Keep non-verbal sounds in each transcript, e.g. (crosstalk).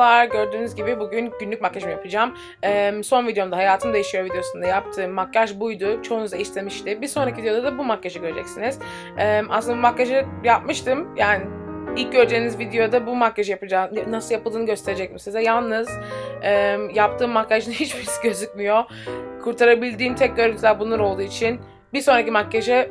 Merhabalar, gördüğünüz gibi bugün günlük makyajımı yapacağım. Ee, son videomda Hayatım Değişiyor videosunda yaptığım makyaj buydu. Çoğunuz da istemişti. Bir sonraki videoda da bu makyajı göreceksiniz. Ee, aslında bu makyajı yapmıştım. Yani ilk göreceğiniz videoda bu makyajı yapacağım. Nasıl yapıldığını gösterecektim size. Yalnız e, yaptığım makyajın (laughs) hiçbirisi gözükmüyor. Kurtarabildiğim tek görüntüler bunlar olduğu için bir sonraki makyajı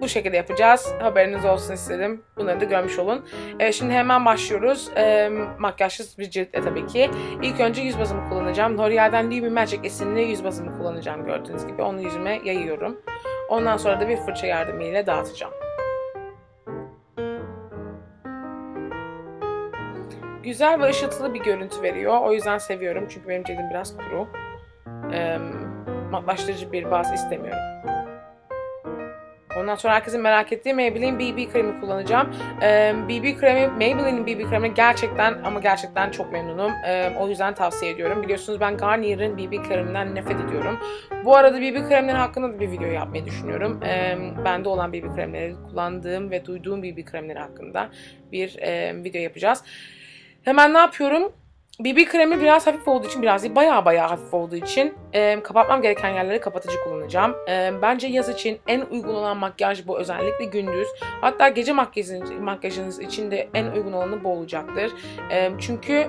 bu şekilde yapacağız. Haberiniz olsun istedim. Bunları da görmüş olun. Ee, şimdi hemen başlıyoruz. Ee, makyajsız bir ciltle tabii ki. İlk önce yüz bazımı kullanacağım. L'Oreal'den Liebe Magic isimli yüz bazımı kullanacağım gördüğünüz gibi. Onu yüzüme yayıyorum. Ondan sonra da bir fırça yardımıyla dağıtacağım. Güzel ve ışıltılı bir görüntü veriyor. O yüzden seviyorum. Çünkü benim cildim biraz kuru. Ee, matlaştırıcı bir baz istemiyorum. Ondan sonra herkesin merak ettiği Maybelline BB kremi kullanacağım. Ee, BB kremi, Maybelline'in BB kremi gerçekten ama gerçekten çok memnunum. Ee, o yüzden tavsiye ediyorum. Biliyorsunuz ben Garnier'in BB kreminden nefret ediyorum. Bu arada BB kremleri hakkında da bir video yapmayı düşünüyorum. Ee, bende olan BB kremleri, kullandığım ve duyduğum BB kremleri hakkında bir e, video yapacağız. Hemen ne yapıyorum? BB kremi biraz hafif olduğu için, biraz değil bayağı bayağı hafif olduğu için e, kapatmam gereken yerleri kapatıcı kullanacağım. E, bence yaz için en uygun olan makyaj bu özellikle gündüz. Hatta gece makyajınız, makyajınız için de en uygun olanı bu olacaktır. E, çünkü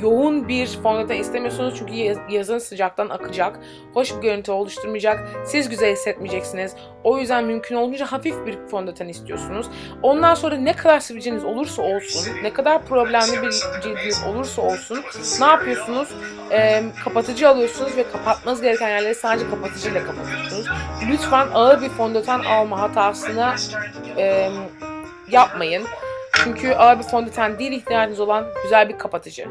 yoğun bir fondöten istemiyorsunuz çünkü yaz- yazın sıcaktan akacak. Hoş bir görüntü oluşturmayacak. Siz güzel hissetmeyeceksiniz. O yüzden mümkün olduğunca hafif bir fondöten istiyorsunuz. Ondan sonra ne kadar sivilceniz olursa olsun, ne kadar problemli bir cildiniz olursa olsun ne yapıyorsunuz? Ee, kapatıcı alıyorsunuz ve kapatmanız gereken yerleri sadece kapatıcıyla kapatıyorsunuz. Lütfen ağır bir fondöten alma hatasına e, yapmayın. Çünkü ağır bir fondöten değil ihtiyacınız olan güzel bir kapatıcı.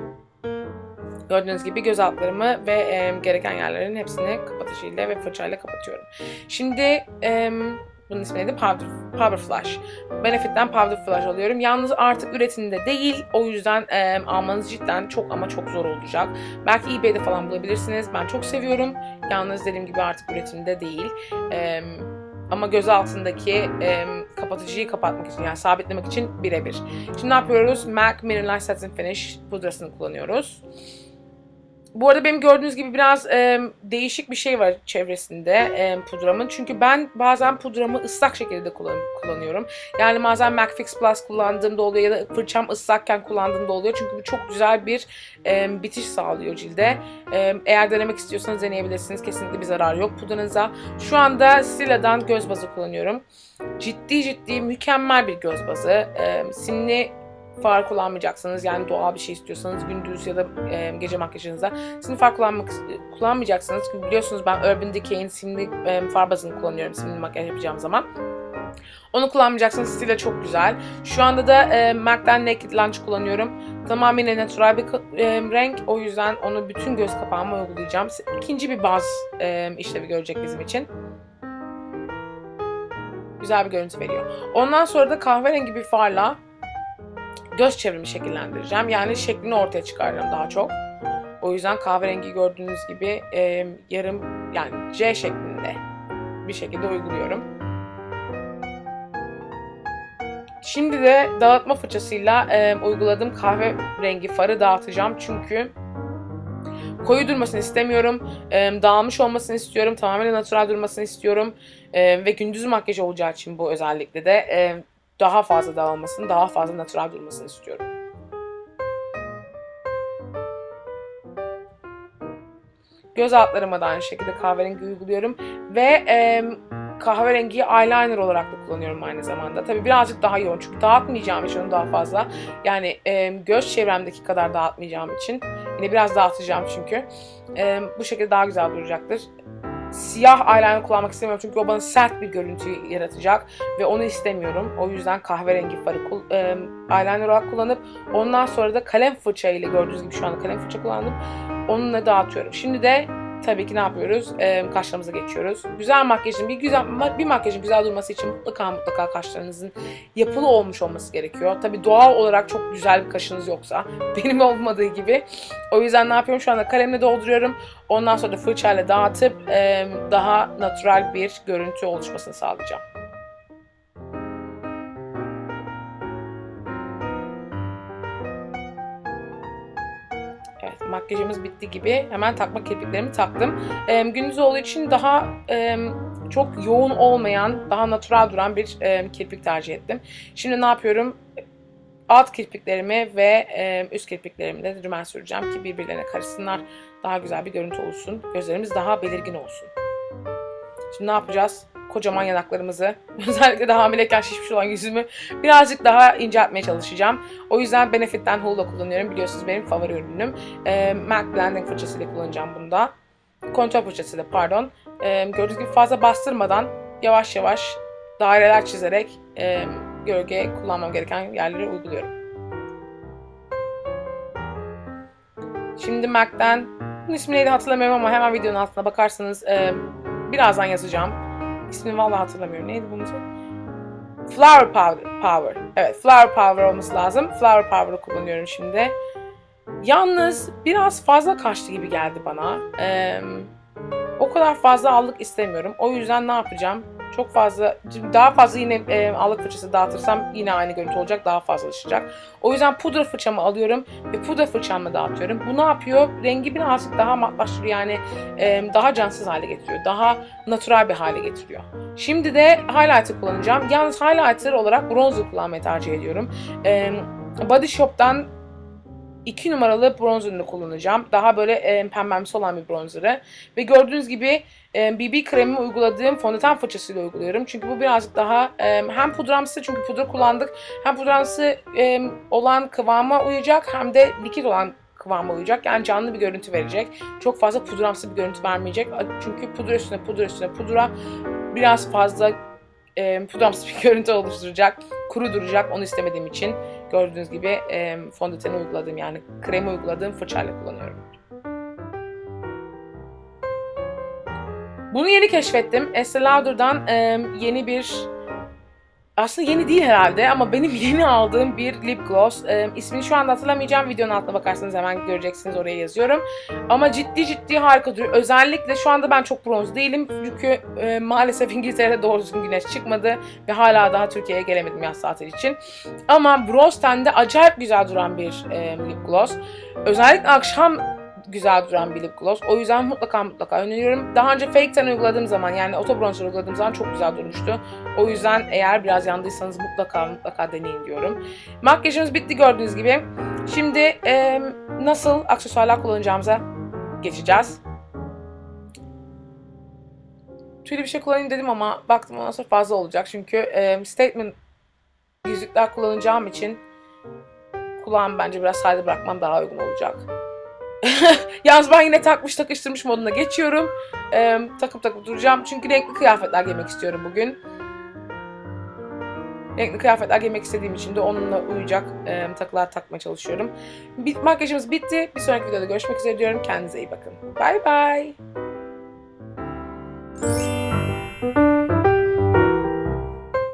Gördüğünüz gibi göz altlarımı ve e, gereken yerlerin hepsini kapatıcıyla ve fırçayla kapatıyorum. Şimdi e, bunun ismi neydi? Powder, Powder Flash. Benefit'ten Powder Flash alıyorum. Yalnız artık üretimde değil. O yüzden e, almanız cidden çok ama çok zor olacak. Belki eBay'de falan bulabilirsiniz. Ben çok seviyorum. Yalnız dediğim gibi artık üretimde değil. E, ama göz altındaki e, kapatıcıyı kapatmak için yani sabitlemek için birebir. Şimdi ne yapıyoruz? MAC Mineral Satin Finish pudrasını kullanıyoruz. Bu arada benim gördüğünüz gibi biraz e, değişik bir şey var çevresinde e, pudramın. Çünkü ben bazen pudramı ıslak şekilde kullan kullanıyorum. Yani bazen MAC Fix Plus kullandığımda oluyor ya da fırçam ıslakken kullandığımda oluyor. Çünkü bu çok güzel bir e, bitiş sağlıyor cilde. E, eğer denemek istiyorsanız deneyebilirsiniz. Kesinlikle bir zararı yok pudranıza. Şu anda Styla'dan göz bazı kullanıyorum. Ciddi ciddi mükemmel bir göz bazı. E, simli far kullanmayacaksınız. Yani doğal bir şey istiyorsanız gündüz ya da e, gece makyajınızda simli far kullanmak kullanmayacaksınız. Çünkü biliyorsunuz ben Urban Decay'in simli e, far bazını kullanıyorum simli makyaj yapacağım zaman. Onu kullanmayacaksınız. Stila çok güzel. Şu anda da e, MAC'den Naked Lunch kullanıyorum. Tamamen natural bir e, renk. O yüzden onu bütün göz kapağıma uygulayacağım. İkinci bir baz e, işlevi görecek bizim için. Güzel bir görüntü veriyor. Ondan sonra da kahverengi bir farla göz çevremi şekillendireceğim. Yani şeklini ortaya çıkaracağım daha çok. O yüzden kahverengi gördüğünüz gibi e, yarım yani C şeklinde bir şekilde uyguluyorum. Şimdi de dağıtma fırçasıyla e, uyguladığım kahverengi farı dağıtacağım. Çünkü koyu durmasını istemiyorum. E, dağılmış olmasını istiyorum. Tamamen natural durmasını istiyorum. E, ve gündüz makyaj olacağı için bu özellikle de e, daha fazla dağılmasını, daha fazla natural durmasını istiyorum. Göz altlarıma da aynı şekilde kahverengi uyguluyorum. Ve e, kahverengiyi eyeliner olarak da kullanıyorum aynı zamanda. Tabii birazcık daha yoğun çünkü dağıtmayacağım için onu daha fazla. Yani e, göz çevremdeki kadar dağıtmayacağım için. Yine biraz dağıtacağım çünkü. E, bu şekilde daha güzel duracaktır. Siyah eyeliner kullanmak istemiyorum çünkü o bana sert bir görüntü yaratacak ve onu istemiyorum. O yüzden kahverengi farı e, eyeliner olarak kullanıp ondan sonra da kalem fırça ile gördüğünüz gibi şu anda kalem fırça kullandım. Onunla dağıtıyorum. Şimdi de tabii ki ne yapıyoruz? E, kaşlarımıza geçiyoruz. Güzel makyajın bir güzel bir makyajın güzel durması için mutlaka mutlaka kaşlarınızın yapılı olmuş olması gerekiyor. Tabii doğal olarak çok güzel bir kaşınız yoksa (laughs) benim olmadığı gibi. O yüzden ne yapıyorum? Şu anda kalemle dolduruyorum. Ondan sonra da fırçayla dağıtıp e, daha natural bir görüntü oluşmasını sağlayacağım. Evet makyajımız bitti gibi hemen takma kirpiklerimi taktım. Ee, gündüz olduğu için daha e, çok yoğun olmayan, daha natural duran bir e, kirpik tercih ettim. Şimdi ne yapıyorum? Alt kirpiklerimi ve e, üst kirpiklerimi de rümen süreceğim ki birbirlerine karışsınlar. Daha güzel bir görüntü olsun. Gözlerimiz daha belirgin olsun. Şimdi ne yapacağız? Kocaman yanaklarımızı, (laughs) özellikle de hamileyken şişmiş olan yüzümü birazcık daha inceltmeye çalışacağım. O yüzden Benefit'ten Hoola kullanıyorum. Biliyorsunuz benim favori ürünüm. E, MAC Blending fırçasıyla kullanacağım bunda. Kontör fırçasıyla pardon. E, gördüğünüz gibi fazla bastırmadan yavaş yavaş daireler çizerek e, gölge kullanmam gereken yerleri uyguluyorum. Şimdi MAC'den bunun ismi neydi hatırlamıyorum ama hemen videonun altına bakarsanız e, birazdan yazacağım. İsmini vallahi hatırlamıyorum. Neydi bunun? Flower Power. Power. Evet, Flower Power olması lazım. Flower Power'ı kullanıyorum şimdi. Yalnız biraz fazla kaçtı gibi geldi bana. Ee, o kadar fazla allık istemiyorum. O yüzden ne yapacağım? Çok fazla, daha fazla yine e, allık fırçası dağıtırsam yine aynı görüntü olacak, daha fazlalaşacak. O yüzden pudra fırçamı alıyorum ve pudra fırçamla dağıtıyorum. Bu ne yapıyor? Rengi birazcık daha matlaştırıyor yani e, daha cansız hale getiriyor. Daha natural bir hale getiriyor. Şimdi de highlighter kullanacağım. Yalnız highlighter olarak bronzer kullanmayı tercih ediyorum. E, Body Shop'tan 2 numaralı bronzerını kullanacağım. Daha böyle e, pembemsi olan bir bronzerı. Ve gördüğünüz gibi e, BB kremimi uyguladığım fondöten fırçasıyla uyguluyorum. Çünkü bu birazcık daha e, hem pudramsı çünkü pudra kullandık. Hem pudramsı e, olan kıvama uyacak hem de likit olan kıvama uyacak. Yani canlı bir görüntü verecek. Çok fazla pudramsı bir görüntü vermeyecek. Çünkü pudra üstüne pudra üstüne pudra biraz fazla e, pudramsı bir (laughs) görüntü oluşturacak. Kuru duracak. Onu istemediğim için gördüğünüz gibi e, fondöteni uyguladığım yani kremi uyguladığım fırçayla kullanıyorum. Bunu yeni keşfettim. Estee Lauder'dan e, yeni bir aslında yeni değil herhalde ama benim (laughs) yeni aldığım bir lip gloss. E, ismini şu anda hatırlamayacağım. Videonun altına bakarsanız hemen göreceksiniz oraya yazıyorum. Ama ciddi ciddi harika duruyor. Özellikle şu anda ben çok bronz değilim. Çünkü e, maalesef İngiltere'de doğru düzgün güneş çıkmadı. Ve hala daha Türkiye'ye gelemedim yaz tatili için. Ama bronz tende acayip güzel duran bir e, lip gloss. Özellikle akşam güzel duran bir lip gloss. O yüzden mutlaka mutlaka öneriyorum. Daha önce fake tan uyguladığım zaman yani auto bronzer uyguladığım zaman çok güzel durmuştu. O yüzden eğer biraz yandıysanız mutlaka mutlaka deneyin diyorum. Makyajımız bitti gördüğünüz gibi. Şimdi e, nasıl aksesuarlar kullanacağımıza geçeceğiz. Şöyle bir şey kullanayım dedim ama baktım ondan sonra fazla olacak. Çünkü e, statement yüzükler kullanacağım için kulağımı bence biraz sade bırakmam daha uygun olacak. (laughs) Yalnız ben yine takmış takıştırmış moduna geçiyorum. Ee, takıp takıp duracağım. Çünkü renkli kıyafetler giymek istiyorum bugün. Renkli kıyafetler giymek istediğim için de onunla uyacak e, takılar takmaya çalışıyorum. Bit makyajımız bitti. Bir sonraki videoda görüşmek üzere diyorum. Kendinize iyi bakın. Bye bye.